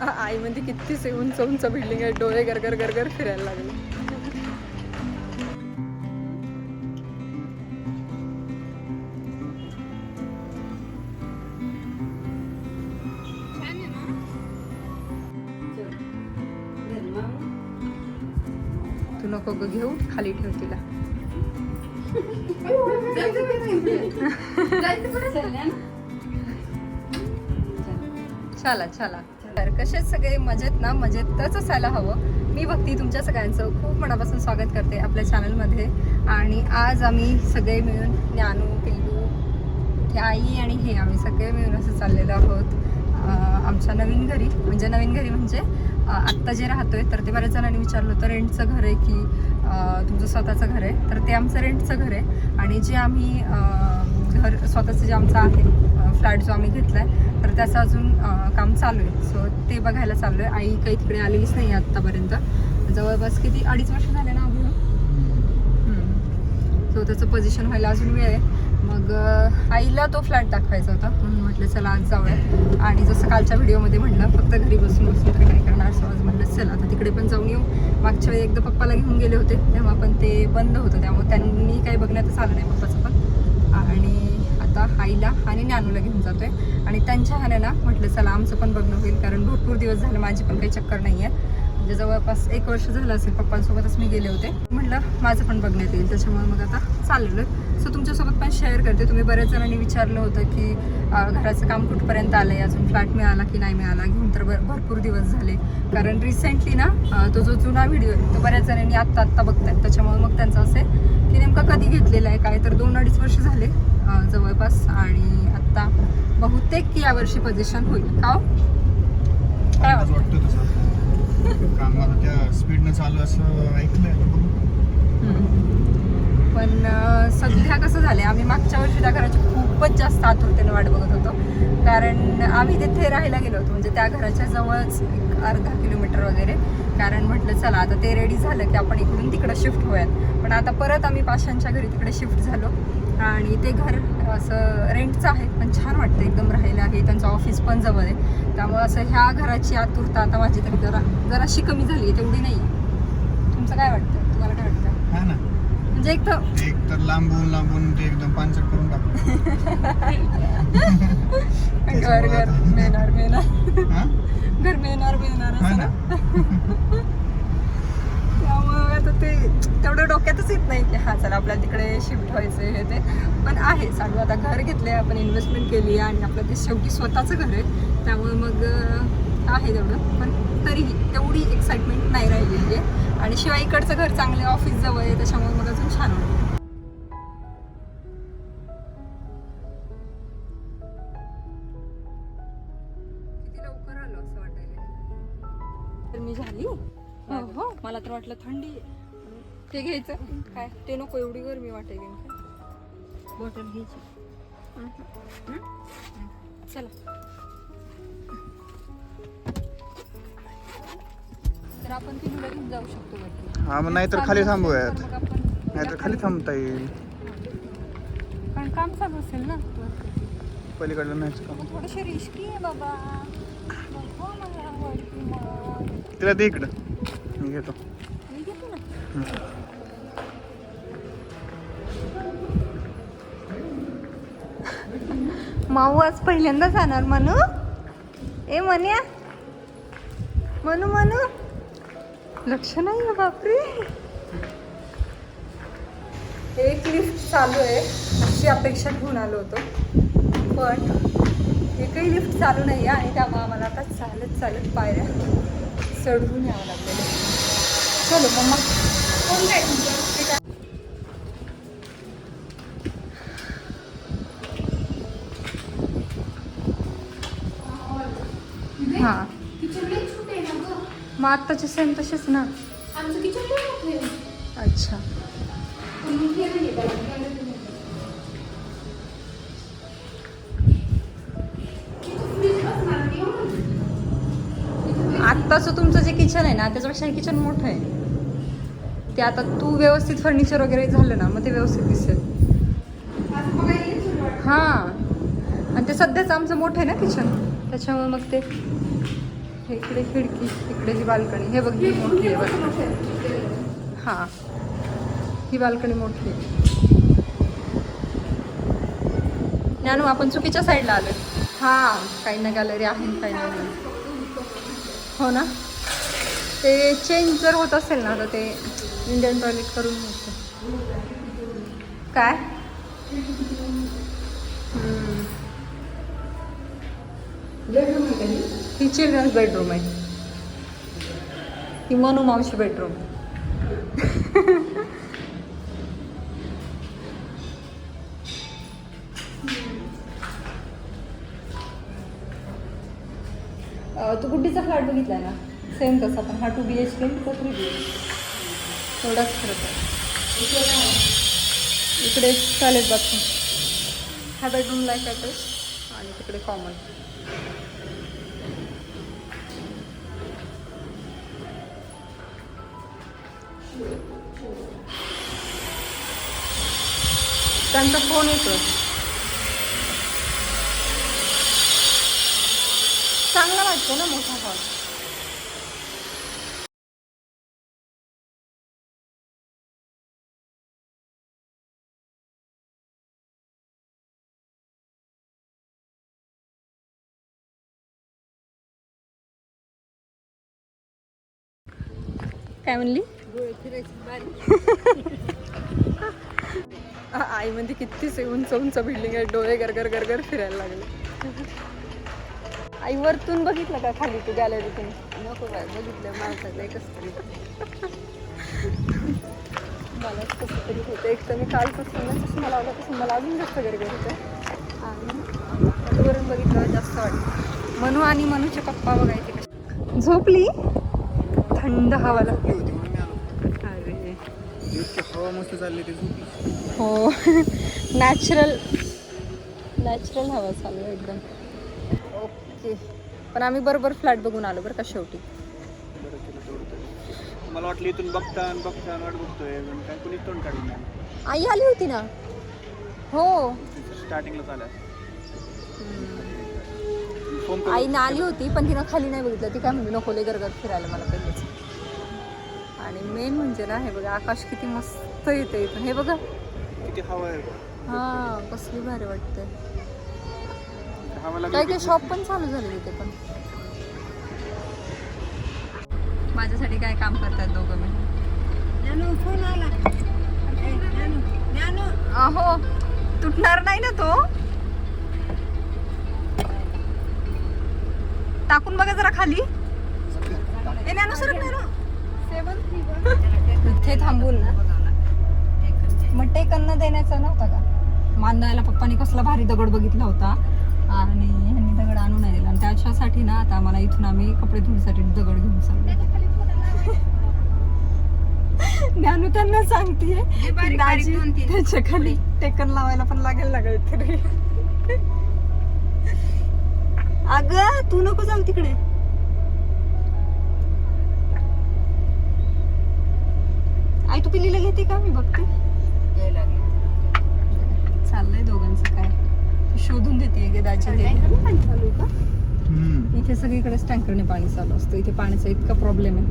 आई म्हणजे कितीच आहे उंच उंच बिल्डिंग आहे डोळे गरगर गरगर फिरायला लागले. तू नको ग घेऊ खाली ठेव तिला. चला चला. तर कसे सगळे? मजेत ना? मजेतच असायला हवं. मी भक्ती तुमच्या सगळ्यांचं खूप मनापासून स्वागत करते आपल्या चॅनलमध्ये आणि आज आम्ही सगळे मिळून ज्ञानू पिल्लू आई आणि हे आम्ही सगळे मिळून असं चाललेलो आहोत. आमच्या नवीन घरी. म्हणजे नवीन घरी म्हणजे आत्ता जे राहतोय तर ते बऱ्याच जणांनी विचारलं होतं रेंटचं घर आहे की तुमचं स्वतःचं घर आहे? तर ते आमचं रेंटचं घर आहे. आणि जे आम्ही घर स्वतःचं जे आमचं आहे फ्लॅट जो आम्ही घेतला आहे तर त्याचं अजून काम चालू आहे. सो ते बघायला चालू आहे. आई काही तिकडे आलेलीच नाही आहे आत्तापर्यंत. जवळपास किती अडीच वर्ष झाले ना अभि सो त्याचं पोझिशन व्हायला अजून वेळ आहे. मग आईला तो फ्लॅट दाखवायचा होता. म्हणून म्हटलं चला आज जाऊया. आणि जसं कालच्या व्हिडिओमध्ये म्हटलं फक्त घरी बसून बसून तरी काय करणार? सो आज म्हटलं चला आता तिकडे पण जाऊन येऊ. मागच्या वेळी एकदा पप्पाला घेऊन गेले होते. तेव्हा पण ते बंद होतं. त्यामुळे त्यांनी काही बघण्यातच आलं नाही पप्पाचं पण. आणि होता आईला आणि ज्ञानूला घेऊन जातोय. आणि त्यांच्या हाण्याला म्हटलं चला आमचं पण बघणं होईल कारण भरपूर दिवस झाले माझी पण काही चक्कर नाही आहे. म्हणजे जवळपास एक वर्ष झालं असेल पप्पांसोबतच मी गेले होते. म्हटलं माझं पण बघण्यात येईल त्याच्यामुळे मग आता चाललेलो आहे सो तुमच्यासोबत पण शेअर करते. तुम्ही बऱ्याच जणांनी विचारलं होतं की घराचं काम कुठपर्यंत आलं आहे अजून फ्लॅट मिळाला की नाही मिळाला? घेऊन तर भर- भरपूर दिवस झाले. कारण रिसेंटली ना तो जो जुना व्हिडिओ आहे तो बऱ्याच जणांनी आत्ता आत्ता बघतायत. त्याच्यामुळे मग त्यांचं असं आहे की नेमकं कधी घेतलेलं आहे? काय तर दोन अडीच वर्ष झाले जवळपास. आणि आत्ता बहुतेक यावर्षी पोझिशन होईल. का हो? काय वाटतं? तसं. त्या स्पीडनं चालू असं ऐकलंय. पण सध्या कसं झालंय आम्ही मागच्या वर्षी त्या घराची खूपच जास्त आतुरतेने वाट बघत होतो. कारण आम्ही तिथे राहायला गेलो होतो म्हणजे त्या घराच्या जवळच एक अर्धा किलोमीटर वगैरे. कारण म्हटलं चला आता ते रेडी झालं की आपण इकडून तिकडं शिफ्ट होऊयात. पण आता परत आम्ही पाशांच्या घरी तिकडे शिफ्ट झालो. आणि ते घर असं रेंटचं आहे पण छान वाटतं एकदम राहायला. आहे त्यांचं ऑफिस पण जवळ आहे. त्यामुळे असं ह्या घराची आतुरता आता माझी तरी जरा जराशी कमी झाली आहे तेवढी नाही तुमचं काय वाटतं? तुम्हाला काय वाटतं? हा ना. म्हणजे एक तर ते एक तर लांबून लांबून ते एकदम पानसट करून टाकलं. घर घर. मिळणार मिळणार हा? घर मिळणार मिळणार हा असं ना? ना. त्यामुळे आता ते तेवढं डोक्यातच येत नाही की हा चला आपल्याला तिकडे शिफ्ट व्हायचं हे ते. पण आहे चालू आता घर घेतले आपण इन्व्हेस्टमेंट केली आणि आपलं ते शेवटी स्वतःचं घर आहे. त्यामुळे मग आहे तेवढं. पण तरीही तेवढी एक्साइटमेंट नाही राहिलेली आहे. आणि शिवाय इकडचं घर चांगलं ऑफिस जवळ आहे त्याच्यामुळे मग अजून छान वाटतं. तर मी झाली. हो हो. मला तर वाटलं थंडी. ते घ्यायचं. काय? ते नको एवढी गरमी वाटेल बॉटल घ्यायची. चला. तर आपण ती मुलं घेऊन जाऊ शकतो वरती. हा मग नाहीतर खाली थांबूयात. मग आपण- नाहीतर खाली थांबता येईल. कारण काम चालू असेल ना. वरती. पलीकडलं नाहीच का मग थोडीशी रिस्की आहे बाबा. नको मला वरती मग. तिला दे इकडं. मी घेतो. मी घेतो ना. माऊ आज पहिल्यांदा जाणार मनू. ए मन्या. मनू मनू. लक्ष नाही आहे बापरे. एक लिफ्ट चालू आहे. अशी अपेक्षा घेऊन आलो होतो. पण एकही लिफ्ट चालू नाही आहे आणि त्यामुळे आम्हाला आता चालत चालत पायऱ्या चढवून यावं लागलेलं चलो चलो मग कोण काय मग आत्ताचे सेम तसेच ना आमचं किचन. अच्छा. आत्ताचं तुमचं जे किचन आहे ना त्याच्यापेक्षा हे किचन मोठं आहे ते आता तू व्यवस्थित फर्निचर वगैरे झालं ना मग ते व्यवस्थित दिसेल. हां आणि ते सध्याच आमचं मोठं आहे ना किचन त्याच्यामुळे मग ते हे इकडे खिडकी इकडे जी बाल्कनी हे बघ ही मोठी आहे हां. ही बाल्कनी मोठी आहे. ज्ञानू आपण चुकीच्या साईडला आलो हां काही ना गॅलरी आहे काही ना हो ना? ते चेंज जर होत असेल ना तर ते इंडियन टॉयलेट करून होतं. काय? हम्म. ही चिल्ड्रन्स बेडरूम आहे. ही मनू मावशी बेडरूम तू गुड्डीचा फ्लॅट बघितला ना? सेम तसा पण हा टू बी एच के तो थ्री बी एच थोडाच फरक आहे. इकडे चालेल बाथरूम हा बेडरूमला एक अटॅच आणि तिकडे कॉमन त्यांचा फोन येतो चांगला वाटतो ना मोठा हॉल काय म्हणली आ- आई म्हणजे किती उंच उंच बिल्डिंग आहे डोळे गरगर गरगर फिरायला लागले. आई वरतून बघितलं का खाली तू गॅलरीतून नको काय बघितलं माणसाचं एकच तरी मला कसं तरी होतं एक तर मी कालपासून ना चष्मा लावल्यापासून मला अजून जास्त गरगर होतं. आणि? वरून बघितलं जास्त वाटतं. मनू आणि मनूचे पप्पा बघायचे कसे. झोपली? थंड हवा लागली. हवा मस्त चालली ती हो. नॅचरल नॅचरल हवा चालू आहे एकदम. ओके पण आम्ही बरोबर फ्लॅट बघून आलो बरं का शेवटी. मला वाटलं इथून बघता आणि बघता वाट बघतोय. काय कोणी तोंड काढलं नाही. आई आली होती ना? हो. स्टार्टिंगला आल्या फोन आईनं आली होती पण तिनं खाली नाही बघितलं. ती काय म्हणजे नको लय गरगर फिरायला मला पहिलेच आणि मेन म्हणजे ना हे बघा आकाश किती मस्त येतं इथून हे बघा. किती हवा आहे हा कसली भारी वाटते हवा काही काही शॉप पण चालू झाले तिथे पण. माझ्यासाठी काय काम करतात दोघं मी फोन आला. अहो तुटणार नाही ना तो? टाकून बघा जरा खाली. ए, ज्ञानू, सरक ज्ञानू. इथे थांबून. मग टेकन न देण्याचा नव्हता का? मांदायला पप्पानी कसला भारी दगड बघितला होता. आणि ह्यांनी दगड आणून नाही दिला. आणि त्याच्यासाठी ना आता आम्हाला इथून आम्ही कपडे धुण्यासाठी दगड घेऊन चाललो. ज्ञानू त्यांना सांगतेय त्याच्याखाली टेकन लावायला पण लागेल ना काहीतरी. अग तू नको जाऊ तिकडे. आई तू पिल्लीला घेते का? मी बघते. चाललंय दोघांचं काय? शोधून देते गे दाजी हे. हम्म. इथे सगळीकडेच टँकरने पाणी चालू असतं. इथे पाण्याचा इतका प्रॉब्लेम आहे.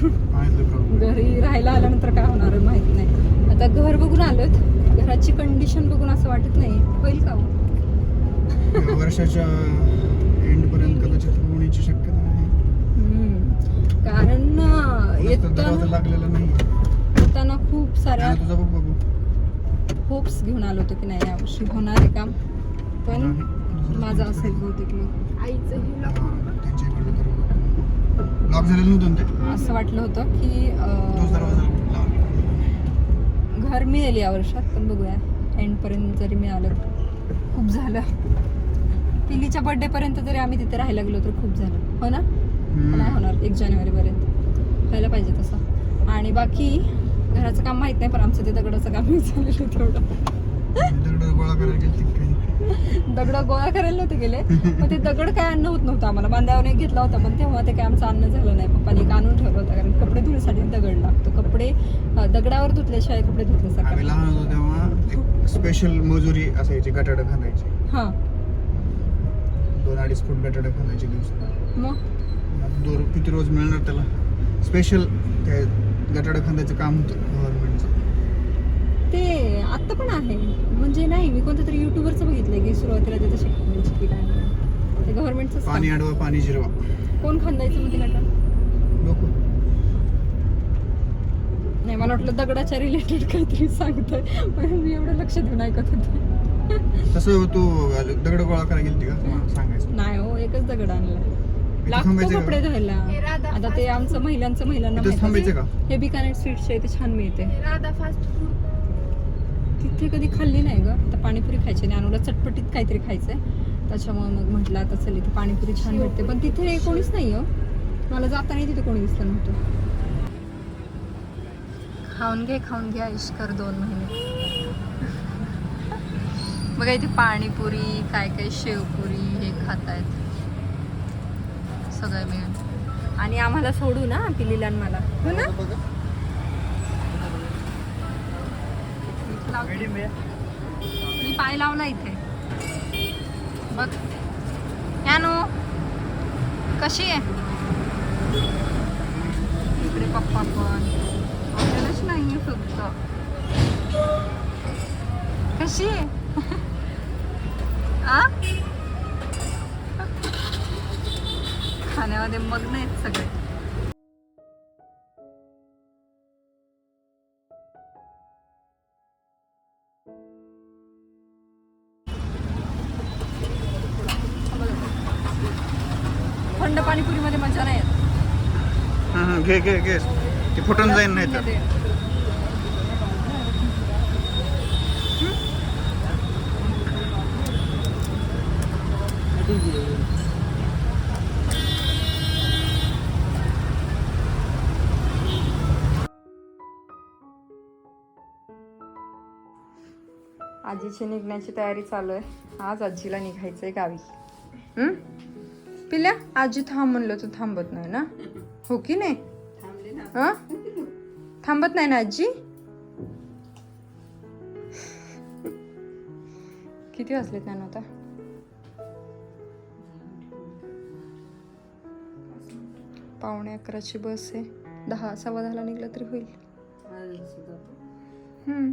का? घरी राहायला आल्यानंतर काय होणार आहे माहीत नाही. आता घर बघून आलोत. घराची कंडिशन बघून असं वाटत नाही. होईल का हो? वर्षाच्या एंड पर्यंत कदाचित होण्याची शक्यता आहे. कारण येताना लागलेला नाही येताना खूप साऱ्या आणि तुझा बघ बघू होप्स घेऊन आलो होतो की नाही यावर्षी होणार आहे काम. पण माझं असेल बहुतेक मग आईचं असं वाटलं होतं की घर मिळेल या वर्षात पण बघूया. एंडपर्यंत जरी मिळालं खूप झालं. पिलीच्या बर्थडे पर्यंत जरी आम्ही तिथे राहायला गेलो तर खूप झालं. हो ना? नाही होणार एक जानेवारीपर्यंत. व्हायला पाहिजे तसं. आणि बाकी घराचं काम माहीत नाही पण आमचं ते दगडाचं काम झालेलं तेवढं. दगड गोळा करायला दगड गोळा करायला नव्हते गेले मग ते दगड काय अन्न होत नव्हतं आम्हाला. बांधावर एक घेतला होता पण तेव्हा ते काय आमचं अन्न झालं नाही. पप्पाने एक आणून ठेवलं होतं कारण कपडे धुण्यासाठी दगड लागतो. कपडे दगडावर धुतल्याशिवाय कपडे धुतल्यासारखे लहान होतो तेव्हा स्पेशल मजुरी असायची गटाडं खांदायची. हां. दोन अडीच फूट गटाडं खांदायची दिवसाला. मग? तो किती रोज मिळणार त्याला? स्पेशल ते गटाडं खांद्याचं काम होतं गव्हर्नमेंटचं ते आत्ता पण आहे. म्हणजे नाही मी कोणत्या तरी युट्यूबरचं बघितलंय की सुरुवातीला त्याचं की काय. ते गव्हर्नमेंटचं पाणी अडवा पाणी जिरवा. कोण खांदायचं मग ते गटार लोक नाही मला वाटलं दगडाच्या रिलेटेड काहीतरी सांगतोय. म्हणून मी एवढं लक्ष देऊन ऐकत होते. तसं तू दगड गोळा करायला गेली का? सांगायचं. नाही हो एकच दगड आणला लागतो थांबायचं का? कपडे धुवायला हे राधा आता ते. आमचं महिलांचं महिलांना इथंच माहीत थांबायचं का? आहे. हे बिकानेर स्वीट्स आहे ते छान मिळते. राधा फास्ट फूड तिथे कधी खाल्ली नाही ग. तर पाणीपुरी खायची नाही अनुला चटपटीत काहीतरी खायचंय. त्याच्यामुळे मग म्हटलं आता चल इथे पाणीपुरी छान भेटते. पण तिथे कोणीच नाही हो मला जाताना तिथे कोणी दिसलं नव्हतं. खाऊन घे खाऊन घे आयुष कर दोन महिने. बघा इथे पाणीपुरी काय काय शेवपुरी हे खात आहेत सगळं मिळून. आणि आम्हाला सोडू ना पिलीला आणि मला. हो ना? मी पाय लावला इथे. बघ. यानो कशी आहे? इकडे पप्पा पण. आपल्यालाच नाहीये फक्त. कशी आहे? आ? खाण्यामध्ये मग्न आहेत सगळे. थंड पाणीपुरीमध्ये मजा नाही हां हां घे घे घे. ते फुटून जाईन नाही तर आजीची निघण्याची तयारी चालू आहे. आज आजीला निघायचंय गावी. हम्म? पिल्या? आजी थांब म्हणलं तू थांबत नाही ना? हो की नाही? हं? थांबत नाही ना आजी? किती वाजलेत ना आता? पावणे अकराची बस आहे. दहा सव्वा दहाला निघलं तरी होईल. हम्म.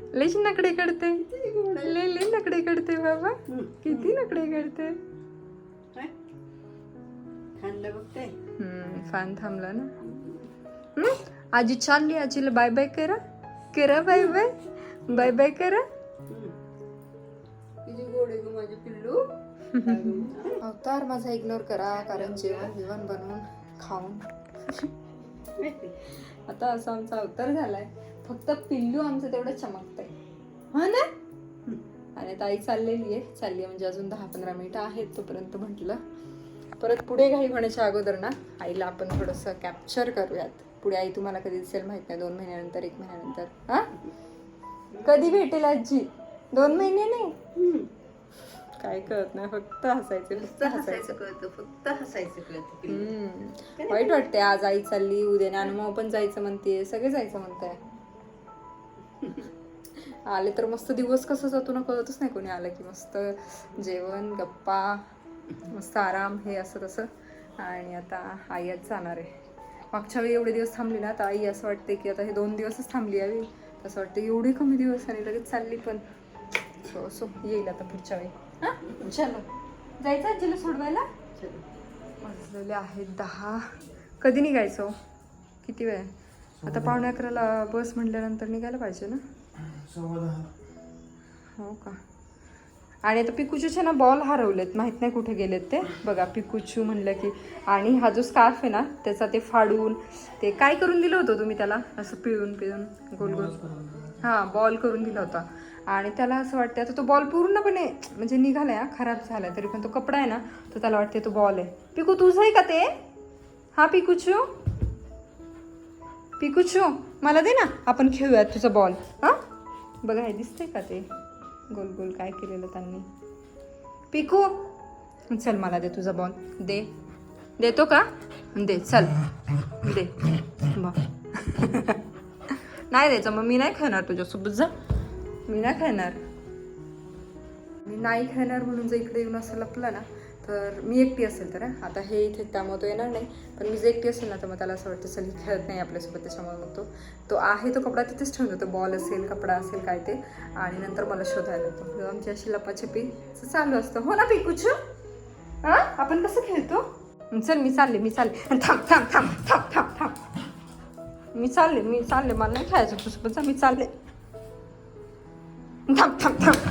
लयच नकडे काढते लय लय नकडे काढते बाबा. किती नकडे हम्म फॅन थांबला ना. हम्म, आजी चालली आजीला बाय बाय करा करा. बाय बाय बाय बाय करा अवतार माझा इग्नोर करा कारण जेवण बिवण बनवून खाऊन. आता असा आमचा अवतार झालाय. फक्त पिल्लू आमचं तेवढं चमकतंय. हा ना? आणि ताई चाललेली आहे. चालली आहे म्हणजे अजून दहा पंधरा मिनिटं आहेत तोपर्यंत म्हटलं. परत पुढे घाई होण्याच्या अगोदर ना आईला आपण थोडंसं कॅप्चर करूयात. पुढे आई तुम्हाला कधी दिसेल माहीत नाही दोन महिन्यानंतर एक महिन्यानंतर. हा? कधी भेटेल आजी? दोन महिने नाही. काय कळत नाही फक्त हसायचं फक्त हसायचं. कळतं फक्त हसायचं कळतं. वाईट वाटते आज आई चालली उद्या ज्ञानमाव पण जायचं म्हणते सगळे जायचं म्हणताय. आले तर मस्त दिवस कसं जातो ना कळतच नाही कोणी आलं की मस्त जेवण गप्पा मस्त आराम हे असं तसं. आणि आता आई आज जाणार आहे. मागच्या वेळी एवढे दिवस थांबली ना तर आई असं वाटते की आता हे दोन दिवसच थांबली यावी तसं वाटतं एवढे कमी दिवस आणि लगेच चालली पण. सो सो येईल आता पुढच्या वेळी. हां? चलो. जायचं आजीला सोडवायला? वाजलेले आहेत दहा. कधी निघायचं हो? किती वेळ? आता पावणे अकराला बस म्हटल्यानंतर निघायला पाहिजे ना? हो का? आणि आता पिकूचूचे ना बॉल हरवलेत. माहीत नाही कुठे गेलेत ते. बघा पिकूचू म्हणलं की आणि हा जो स्कार्फ आहे ना त्याचा ते फाडून ते काय करून दिलं होतं तुम्ही त्याला? असं पिळून पिळून गोल गोल. हां बॉल करून दिला होता. आणि त्याला असं वाटतं आता तो बॉल पूर्णपणे म्हणजे निघालाय हा खराब झालाय. तरी पण तो कपडा आहे ना तर त्याला वाटते तो बॉल आहे. पिकू तुझं आहे का ते? हा पिकूचू? पिकूचू मला दे ना. आपण खेळूयात तुझा बॉल हां? बघा हे दिसतंय का ते? गोल गोल काय केलेलं त्यांनी? पिकू चल मला दे तुझा बॉल दे. देतो का? दे चल. दे. नाही द्यायचं मग मी नाही खेळणार तुझ्यासोबत जा. मी नाही खेळणार. मी नाही खेळणार म्हणून जर इकडे येऊन असं लपलं ना तर मी एकटी असेल तर आता हे इथे त्यामुळे तो येणार नाही पण मी जर एकटी असेल ना तर मग त्याला असं वाटतं चल ही खेळत नाही आपल्यासोबत त्याच्यामुळे मग तो तो आहे तो कपडा तिथेच ठेवून देतो बॉल असेल कपडा असेल काय ते. आणि नंतर मला शोधायला येतो. आमची अशी लपाछपी चालू असतं. हो ना पिकूच हां? आपण कसं खेळतो? चल मी चालले मी चालले. थांब थांब थांब थांब थांब थांब. मी चालले मी चालले. मला नाही खेळायचं तुझ्यासोबत. जा मी चालले. थांब थांब थांब.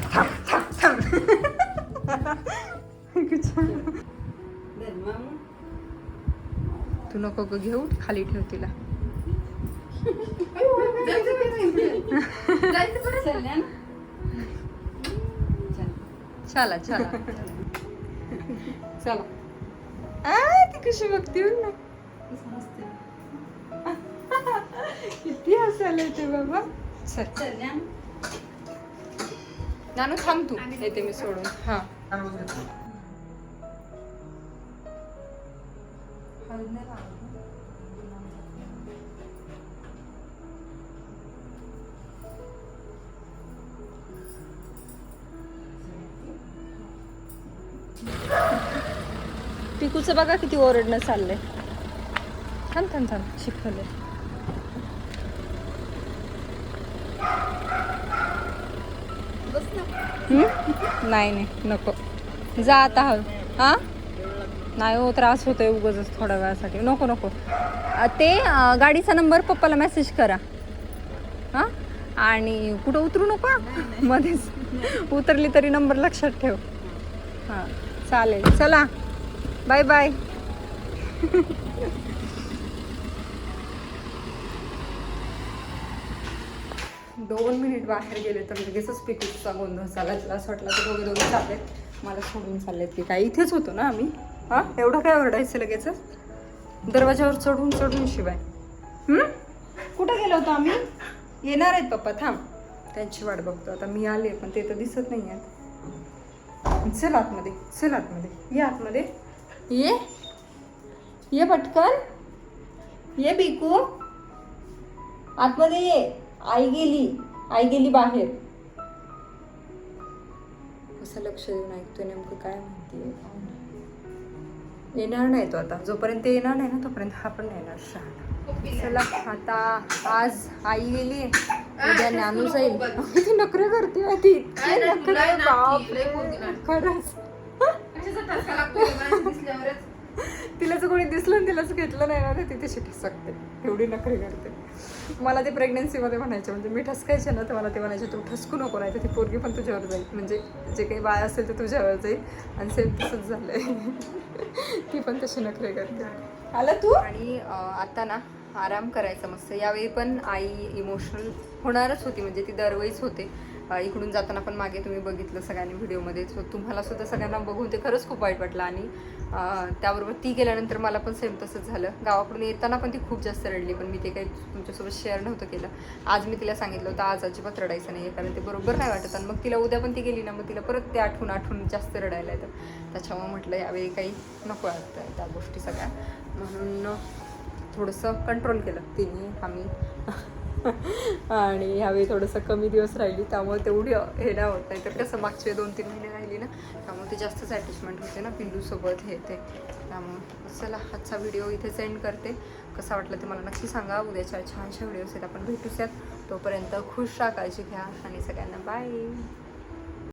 नको ग घेऊ खाली ठेव तिला. चला चला. चला. आ ती कशी बघते बघ ना. किती हसायला येते बाबा. चल. नानू थांब तू. येते मी सोडून. हा. पिकूचं बघा किती ओरडणं चाललंय. थांब थांब थांब शिकवलंय. हम्म? नाही नाही नको. जा आता हळू. हा? नाही हो त्रास होतोय उगच थोड्या वेळासाठी. नको नको. ते गाडीचा नंबर पप्पाला मेसेज करा. हा? आणि कुठं उतरू नको? मध्येच. उतरली तरी नंबर लक्षात ठेव. हां चालेल. चला. बाय बाय दोन मिनिट बाहेर गेले तर लगेचच पिकूचा गोंधळ झाला तिला असं वाटलं तर दोघे दोघे चाललेत मला सोडून चाललेत की काय? इथेच होतो ना आम्ही? हां? एवढं काय ओरडायचं लगेचच दरवाज्यावर चढून चढून शिवाय. कुठं गेलो होतो आम्ही? येणार आहेत पप्पा थांब. त्यांची वाट बघतो. आता मी आले पण ते तर दिसत नाही आहेत चल आतमध्ये चल आतमध्ये. ये आतमध्ये. ये? ये पटकन. ये बिकू. आतमध्ये ये. आई गेली. आई गेली बाहेर. कसं लक्ष देऊन ऐकतोय नेमकं काय म्हणते येणार नाही तो आता. जोपर्यंत ते येणार नाही ना तोपर्यंत हा पण नाही येणार. शहाणा चला आता आज आई गेली उद्या नानू जाईल. नखरे करते इतके नखरे बापरे. खरंच. तिला जर कोणी दिसलं आणि तिलाच घेतलं नाही ना तर ती तशी ठसकते. एवढी नखरी करते. मला ते प्रेग्नन्सीमध्ये म्हणायचे म्हणजे मी ठसकायचे ना तर मला ते म्हणायचे तू ठसकू नको नाही तर ती पोरगी पण तुझ्यावर जाईल. म्हणजे जे काही बाळ असेल ते तुझ्यावर जाईल. आणि सेम तसंच झालं आहे ती पण तशी नखरे करते. आला तू? आणि आता ना आराम करायचा मस्त. यावेळी पण आई इमोशनल होणारच होती म्हणजे ती दरवेळीच होते. इकडून जाताना पण मागे तुम्ही बघितलं सगळ्यांनी व्हिडिओमध्ये. सो तुम्हाला सुद्धा सगळ्यांना बघून ते खरंच खूप वाईट वाटलं. आणि त्याबरोबर ती गेल्यानंतर मला पण सेम तसंच झालं. गावाकडून येताना पण ती खूप जास्त रडली पण मी ते काही तुमच्यासोबत शेअर नव्हतं केलं. आज मी तिला सांगितलं होतं आज अजिबात रडायचं नाही आहे कारण ते बरोबर नाही वाटत. आणि मग तिला उद्या पण ती गेली ना मग तिला परत ते आठवून आठवून जास्त रडायला येतं. त्याच्यामुळे म्हटलं यावेळी काही नको वाटतं त्या गोष्टी सगळ्या. म्हणून थोडंसं कंट्रोल केलं तिने आम्ही. आणि ह्यावेळी थोडंसं कमी दिवस राहिली त्यामुळे तेवढी हे ना होत नाही. तर कसं मागचे दोन तीन महिने राहिली ना त्यामुळे ते जास्तच अटॅचमेंट होते ना पिल्लूसोबत हे ते. त्यामुळे चला आजचा व्हिडिओ इथे सेंड करते. कसा वाटला ते मला नक्की सांगा. उद्याच्या छानशा व्हिडिओ आहेत आपण भेटूच्यात तोपर्यंत खुश राहा काळजी घ्या. आणि सगळ्यांना बाय